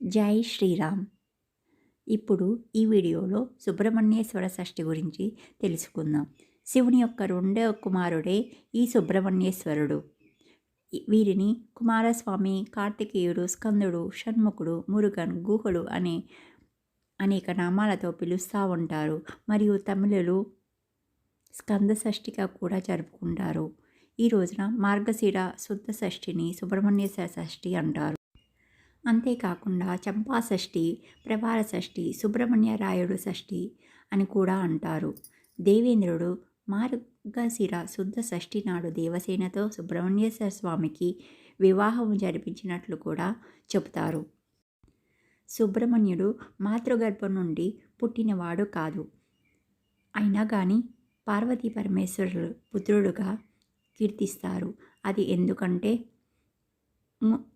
జై శ్రీరామ్. ఇప్పుడు ఈ వీడియోలో సుబ్రహ్మణ్యేశ్వర షష్ఠి గురించి తెలుసుకుందాం. శివుని యొక్క రెండవ కుమారుడే ఈ సుబ్రహ్మణ్యేశ్వరుడు. వీరిని కుమారస్వామి కార్తికేయుడు స్కందుడు షణ్ముఖుడు మురుగన్ గుహలు అనే అనేక నామాలతో పిలుస్తూ ఉంటారు. మరియు తమిళులు స్కంద షష్ఠిగా కూడా జరుపుకుంటారు. ఈ రోజున మార్గశిర శుద్ధ షష్ఠిని సుబ్రహ్మణ్యేశ్వర షష్ఠి అంటారు. అంతేకాకుండా చంపా షష్ఠి ప్రవార షష్ఠి సుబ్రహ్మణ్య రాయుడు షష్ఠి అని కూడా అంటారు. దేవేంద్రుడు మార్గశిర శుద్ధ షష్ఠి నాడు దేవసేనతో సుబ్రహ్మణ్యేశ్వర స్వామికి వివాహం జరిపించినట్లు కూడా చెబుతారు. సుబ్రహ్మణ్యుడు మాతృగర్భం నుండి పుట్టినవాడు కాదు. అయినా కానీ పార్వతీ పరమేశ్వరుడు పుత్రుడుగా కీర్తిస్తారు. అది ఎందుకంటే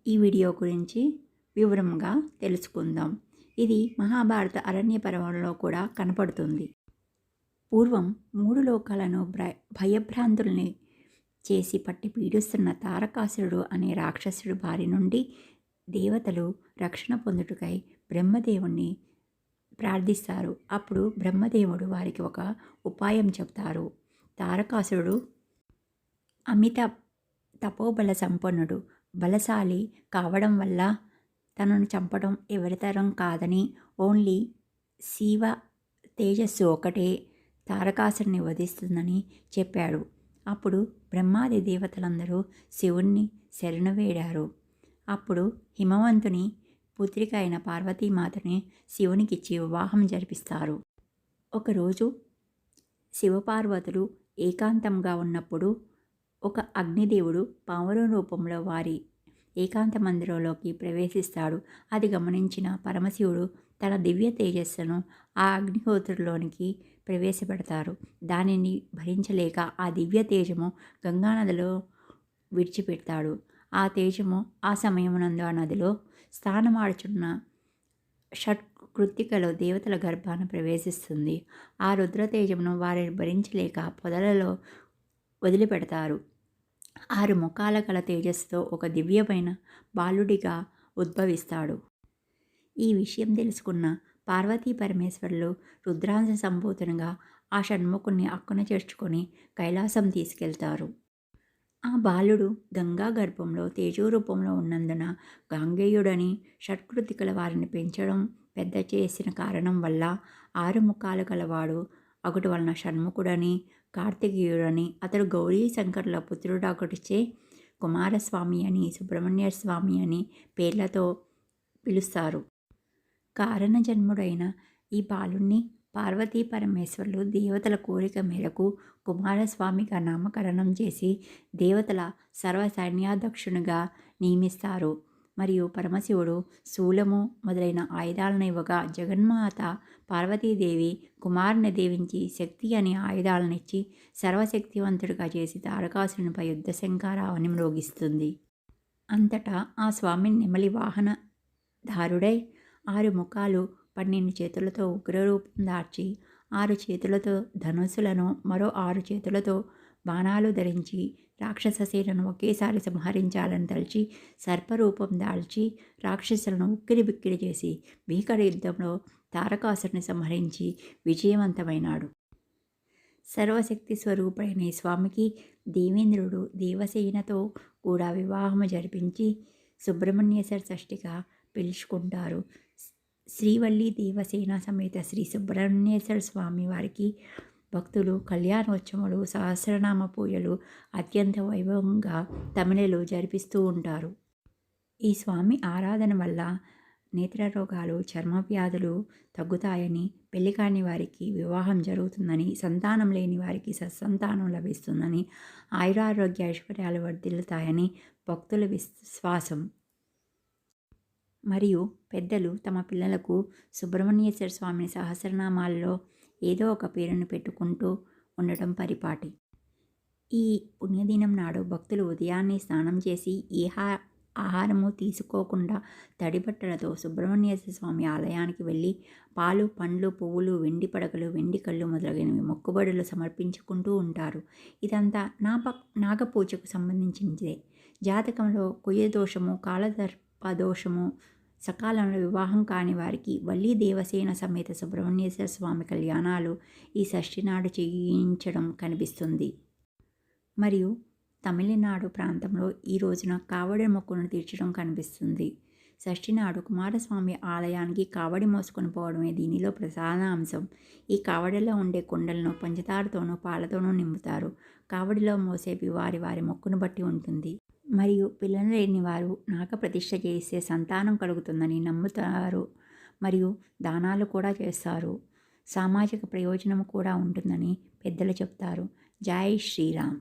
ఈ వీడియో గురించి వివరంగా తెలుసుకుందాం. ఇది మహాభారత అరణ్య పర్వంలో కూడా కనపడుతుంది. పూర్వం మూడు లోకాలను భ్ర భయభ్రాంతుల్ని చేసి పట్టి పీడిస్తున్న తారకాసురుడు అనే రాక్షసుడు బారి నుండి దేవతలు రక్షణ పొందుటకై బ్రహ్మదేవుణ్ణి ప్రార్థిస్తారు. అప్పుడు బ్రహ్మదేవుడు వారికి ఒక ఉపాయం చెప్తారు. తారకాసురుడు అమిత తపోబల సంపన్నుడు. బలశాలి కావడం వల్ల తనను చంపడం ఎవరితరం కాదని ఓన్లీ శివ తేజస్సు ఒకటే తారకాసుని వధిస్తుందని చెప్పాడు. అప్పుడు బ్రహ్మాది దేవతలందరూ శివుణ్ణి శరణు వేడారు. అప్పుడు హిమవంతుని పుత్రిక అయిన పార్వతీమాతని శివునికిచ్చి వివాహం జరిపిస్తారు. ఒకరోజు శివపార్వతులు ఏకాంతంగా ఉన్నప్పుడు ఒక అగ్నిదేవుడు పావురం రూపంలో వారి ఏకాంత మందిరంలోకి ప్రవేశిస్తాడు. అది గమనించిన పరమశివుడు తన దివ్య తేజస్సును ఆ అగ్నిహోత్రులోనికి ప్రవేశపెడతారు. దానిని భరించలేక ఆ దివ్య తేజము గంగానదిలో విడిచిపెడతాడు. ఆ తేజము ఆ సమయమునందు ఆ నదిలో స్నానమాడుచున్న షట్ కృత్తికలో దేవతల గర్భాన ప్రవేశిస్తుంది. ఆ రుద్రతేజమును వారిని భరించలేక పొదలలో వదిలిపెడతారు. ఆరు ముఖాల గల తేజస్సుతో ఒక దివ్యమైన బాలుడిగా ఉద్భవిస్తాడు. ఈ విషయం తెలుసుకున్న పార్వతీ పరమేశ్వరులు రుద్రాంశ సంబోధనగా ఆ షణ్ముఖుణ్ణి అక్కున చేర్చుకొని కైలాసం తీసుకెళ్తారు. ఆ బాలుడు గంగా గర్భంలో తేజో రూపంలో ఉన్నందున గాంగేయుడని షట్కృతికల వారిని పెంచడం పెద్ద చేసిన కారణం వల్ల ఆరు ముఖాలు గలవాడు ఒకటి వలన షణ్ముఖుడని కార్తికేయుడని అతడు గౌరీ శంకర్ల పుత్రుడు ఒకటిచే కుమారస్వామి అని సుబ్రహ్మణ్య స్వామి అని పేర్లతో పిలుస్తారు. కారణ జన్ముడైన ఈ బాలుణ్ణి పార్వతీ పరమేశ్వరులు దేవతల కోరిక మేరకు కుమారస్వామిగా నామకరణం చేసి దేవతల సర్వ సైన్యాధ్యక్షునిగా నియమిస్తారు. మరియు పరమశివుడు శూలము మొదలైన ఆయుధాలను ఇవ్వగా జగన్మాత పార్వతీదేవి కుమారుని దేవించి శక్తి అనే ఆయుధాలనిచ్చి సర్వశక్తివంతుడిగా చేసి తారకాసురునిపై యుద్ధశంకారావని మ్రోగిస్తుంది. అంతటా ఆ స్వామి నెమలి వాహనధారుడై ఆరు ముఖాలు పన్నెండు చేతులతో ఉగ్రరూపం దాచి ఆరు చేతులతో ధనుసులను మరో ఆరు చేతులతో బాణాలు ధరించి రాక్షససేనను ఒకేసారి సంహరించాలని తలిచి సర్పరూపం దాల్చి రాక్షసులను ఉక్కిరి బిక్కిరి చేసి భీకర యుద్ధంలో తారకాసుని సంహరించి విజయవంతమైనాడు. సర్వశక్తి స్వరూపుడైన ఈ స్వామికి దేవేంద్రుడు దేవసేనతో కూడా వివాహము జరిపించి సుబ్రహ్మణ్యేశ్వర షష్ఠిగా పిలుచుకుంటారు. శ్రీవల్లి దేవసేన సమేత శ్రీ సుబ్రహ్మణ్యేశ్వర స్వామి వారికి భక్తులు కళ్యాణోత్సవాలు సహస్రనామ పూజలు అత్యంత వైభవంగా తమిళలో జరిపిస్తూ ఉంటారు. ఈ స్వామి ఆరాధన వల్ల నేత్ర రోగాలు చర్మ వ్యాధులు తగ్గుతాయని పెళ్ళి కాని వారికి వివాహం జరుగుతుందని సంతానం లేని వారికి సత్సంతానం లభిస్తుందని ఆయురారోగ్య ఐశ్వర్యాలు వర్ధిల్లుతాయని భక్తుల విశ్వాసం. మరియు పెద్దలు తమ పిల్లలకు సుబ్రహ్మణ్యేశ్వర స్వామి సహస్రనామాల్లో ఏదో ఒక పేరును పెట్టుకుంటూ ఉండటం పరిపాటి. ఈ పుణ్యదినం నాడు భక్తులు ఉదయాన్నే స్నానం చేసి ఏ ఆహారము తీసుకోకుండా తడిబట్టలతో సుబ్రహ్మణ్య స్వామి ఆలయానికి వెళ్ళి పాలు పండ్లు పువ్వులు వెండి పడకలు వెండి కళ్ళు మొదలైనవి మొక్కుబడులు సమర్పించుకుంటూ ఉంటారు. ఇదంతా నాప నాగపూజకు సంబంధించినదే. జాతకంలో కుయ్య దోషము కాలదర్ప దోషము సకాలంలో వివాహం కాని వారికి వల్లి దేవసేన సమేత సుబ్రహ్మణ్యేశ్వర స్వామి కళ్యాణాలు ఈ షష్ఠి నాడు చేయించడం కనిపిస్తుంది. మరియు తమిళనాడు ప్రాంతంలో ఈ రోజున కావడి మొక్కును తీర్చడం కనిపిస్తుంది. షష్ఠి నాడు కుమారస్వామి ఆలయానికి కావడి మోసుకొని పోవడమే దీనిలో ప్రధాన అంశం. ఈ కావడిలో ఉండే కుండలను పంచదారతోనూ పాలతోనూ నింపుతారు. కావడిలో మోసేవి వారి వారి మొక్కును బట్టి ఉంటుంది. మరియు పిల్లలు లేని వారు నాక ప్రతిష్ట చేస్తే సంతానం కలుగుతుందని నమ్ముతారు మరియు దానాలు కూడా చేస్తారు. సామాజిక ప్రయోజనం కూడా ఉంటుందని పెద్దలు చెప్తారు. జై శ్రీరామ్.